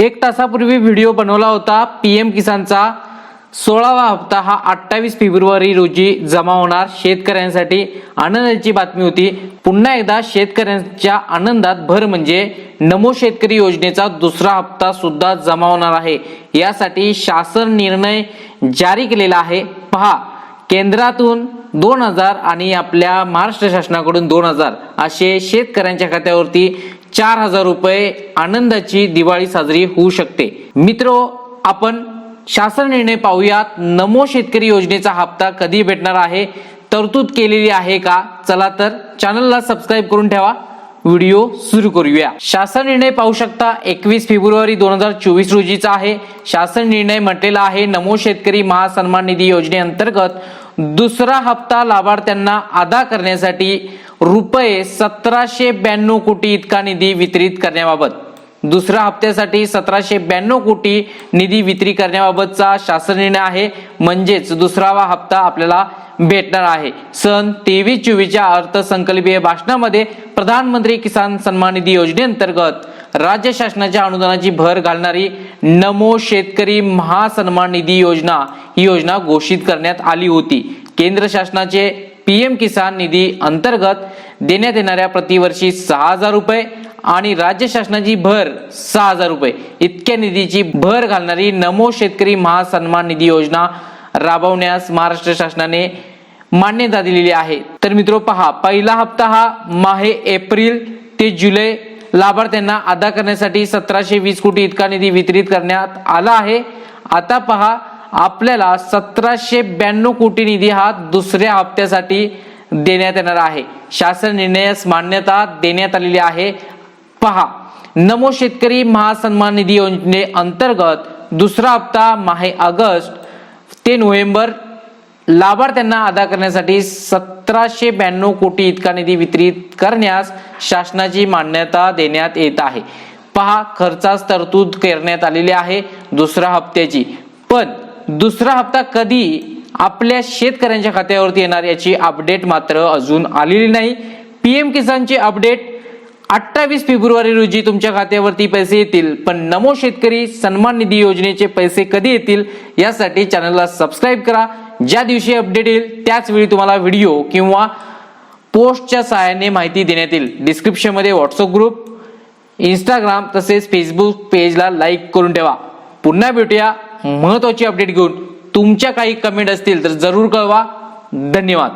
एक तासापूर्वी व्हिडिओ बनवला होता पी एम किसानचा. सोळावा हप्ता हा अठ्ठावीस फेब्रुवारी रोजी जमा होणार शेतकऱ्यांसाठी. आनंदाची बातमी होती पुन्हा एकदा शेतकऱ्यांच्या आनंदात भर म्हणजे नमो शेतकरी योजनेचा दुसरा हप्ता सुद्धा जमा होणार आहे. यासाठी शासन निर्णय जारी केलेला आहे. पहा केंद्रातून दोन हजार आणि आपल्या महाराष्ट्र शासनाकडून दोन हजार असे शेतकऱ्यांच्या खात्यावरती चार हजार रुपये आनंदाची दिवाळी साजरी होऊ शकते. मित्र आपण शासन निर्णय पाहूयात. नमो शेतकरी योजनेचा हप्ता कधी भेटणार आहे? तरतूद केलेली आहे का? चला तर चॅनलला सबस्क्राईब करून ठेवा. व्हिडिओ सुरू करूया. शासन निर्णय पाहू शकता एकवीस फेब्रुवारी दोन हजार चोवीस रोजीचा आहे. शासन निर्णय म्हटलेला आहे नमो शेतकरी महासन्मान निधी योजनेअंतर्गत दुसरा हप्ता लाभार्थ्यांना अदा करण्यासाठी रुपये सतराशे ब्याण्णव कोटी इतका निधी वितरित करण्याबाबत. दुसऱ्या हप्त्यासाठी सतराशे ब्याण्णव कोटी निधी वितरित करण्याबाबतचा शासन निर्णय आहे. म्हणजेच दुसरावा हप्ता आपल्याला भेटणार आहे. सन तेवीस चोवीसच्या अर्थसंकल्पीय भाषणामध्ये प्रधानमंत्री किसान सन्मान निधी योजनेअंतर्गत राज्य शासनाच्या अनुदानाची भर घालणारी नमो शेतकरी महासन्मान निधी योजना ही योजना घोषित करण्यात आली होती. केंद्र शासनाचे पीएम किसान निधी अंतर्गत देण्यात येणाऱ्या प्रतिवर्षी सहा हजार रुपये आणि राज्य शासनाची भर सहा हजार रुपये. इतक्या निधीची भर घालणारी नमो शेतकरी महासन्मान निधी योजना राबवण्यास महाराष्ट्र शासनाने मान्यता दिलेली आहे. तर मित्रो पहा पहिला हप्ता हा माहे एप्रिल ते जुलै लाभार्थ्यांना अदा करण्यासाठी सतराशे वीस कोटी इतका निधी वितरित करण्यात आला आहे. आता पहा आपल्याला सतराशे ब्याण्णव कोटी निधी हा दुसऱ्या हप्त्यासाठी देण्यात येणार आहे. शासन निर्णयास मान्यता देण्यात आलेली आहे. पहा नमो शेतकरी महासन्मान निधी योजने अंतर्गत दुसरा हप्ता माहे ऑगस्ट ते नोव्हेंबर लाभार्थ्यांना अदा करण्यासाठी सतराशे ब्याण्णव कोटी इतका निधी वितरित करण्यास शासनाची मान्यता देण्यात येत आहे. पहा खर्चास तरतूद करण्यात आलेली आहे दुसऱ्या हप्त्याची. पण दुसरा हप्ता कधी आपल्या शेतकऱ्यांच्या खात्यावरती येणार याची अपडेट मात्र अजून आलेली नाही. पीएम किसानचे अपडेट अठ्ठावीस फेब्रुवारी रोजी तुमच्या खात्यावरती पैसे येतील पण नमो शेतकरी सन्मान निधी योजनेचे पैसे कधी येतील यासाठी चॅनलला सबस्क्राईब करा. ज्या दिवशी अपडेट येईल त्याच वेळी तुम्हाला व्हिडिओ किंवा पोस्टच्या सहाय्याने माहिती देण्यात येईल. डिस्क्रिप्शनमध्ये व्हॉट्सअप ग्रुप इंस्टाग्राम तसेच फेसबुक पेजला लाईक करून ठेवा. पुन्हा भेटूया. महत्वाची अपडेट घेऊन तुमच्या काही कमेंट असतील तर जरूर कळवा. धन्यवाद.